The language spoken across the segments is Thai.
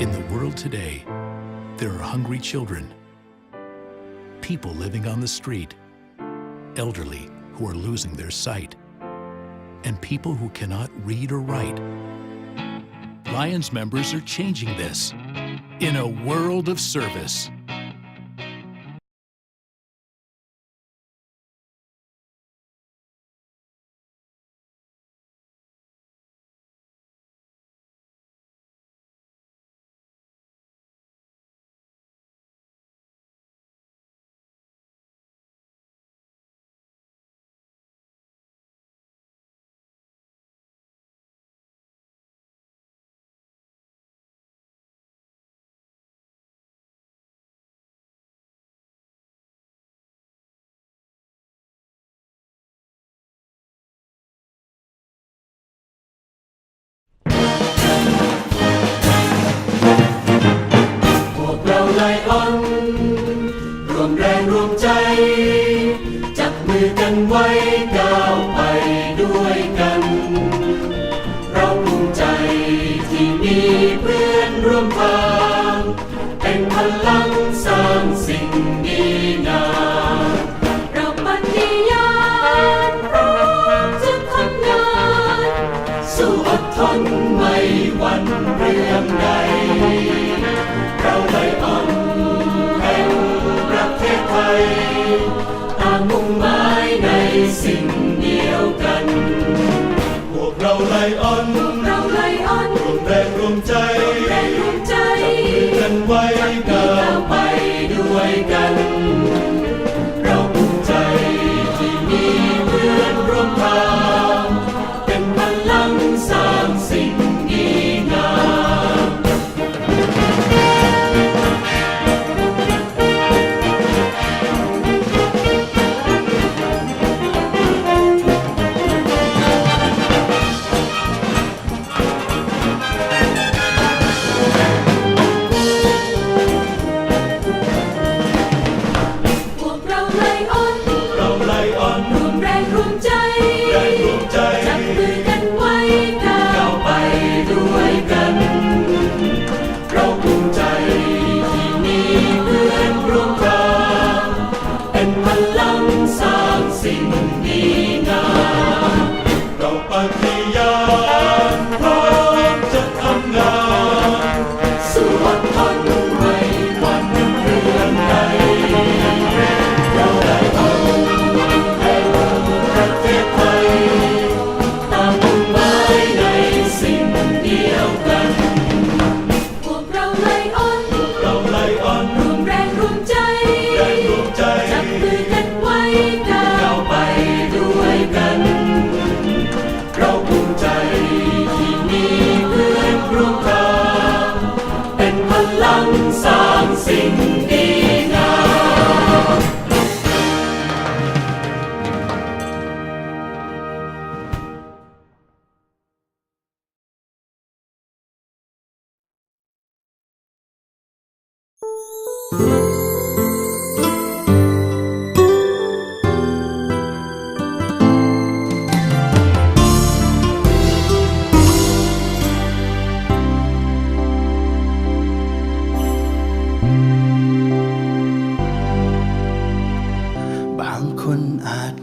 In the world today, there are hungry children, people living on the street, elderly who are losing their sight, and people who cannot read or write. Lions members are changing this in a world of service. เราไลออนรวมแรงรวมใจ จับมือกันไว้ก้าวไปด้วยกัน เราภูมิใจที่มีเพื่อนร่วมทาง เป็นพลังสร้างสิ่ง ใจแรงรวมใจกันไว้ก้าว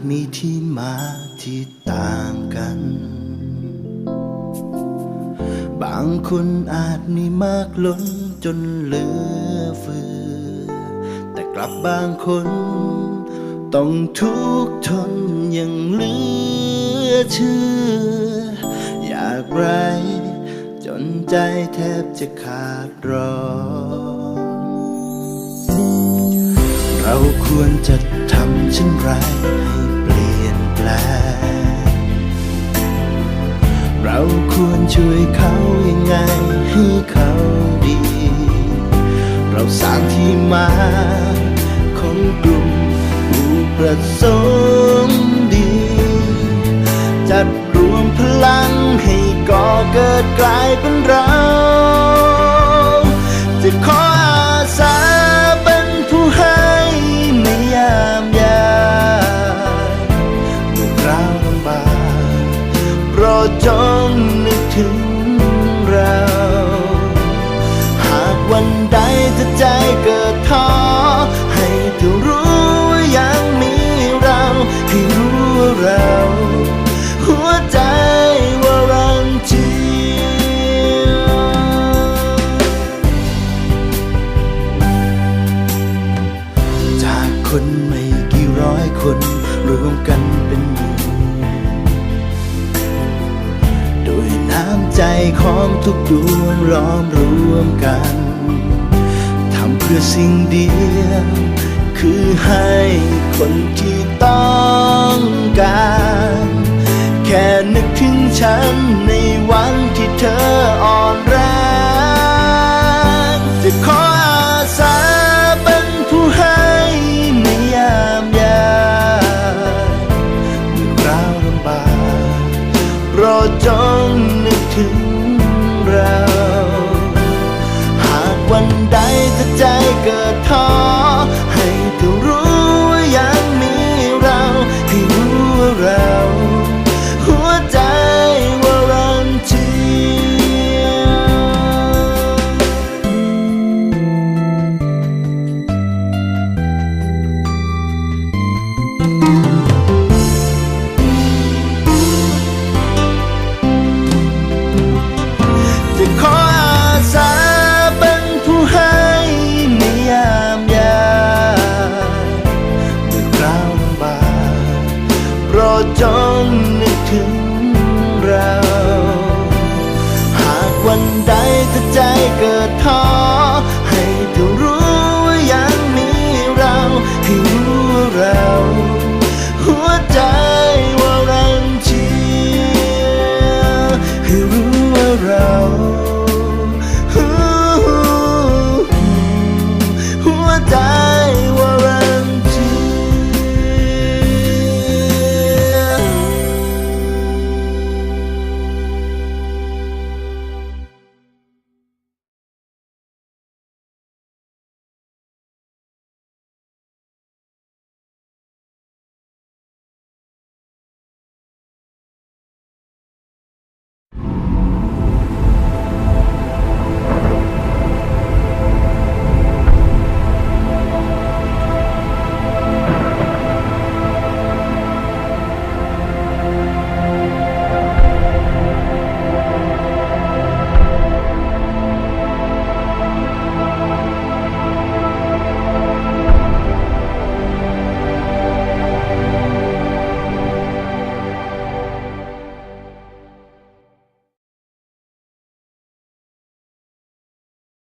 มีที่มาที่ต่างกัน บางคนอาจมีมากล้นจนเหลือเฟือับบางคน ต้องทุกทนย่างเหลือเชื่อ อยากไร จนใจแทบจะขาดร้อนเราควรจะทำเช่นไรให้เปลี่ยนแปลงเราควรช่วยเขายังไงให้เขาดี เราสร้างที่มา สงค์ดี จัดรวมพลังให้ก่อเกิดกลายเป็นเรา จะขออาสาเป็นผู้ให้ไม่ยามยากเมื่อคราวลำบากโปรดจงนึกถึงเรา หากวันใดจะใจเกิด วมกันเป็นหนึ่งด้วยน้ำใจของทุกดวงล้อมรวมกัน ทำเพื่อสิ่งเดียว คือให้คนที่ต้องการ แค่นึกถึงฉันในวันที่เธออ่อน วันใดถ้าใจเกิดท้อ ท้อ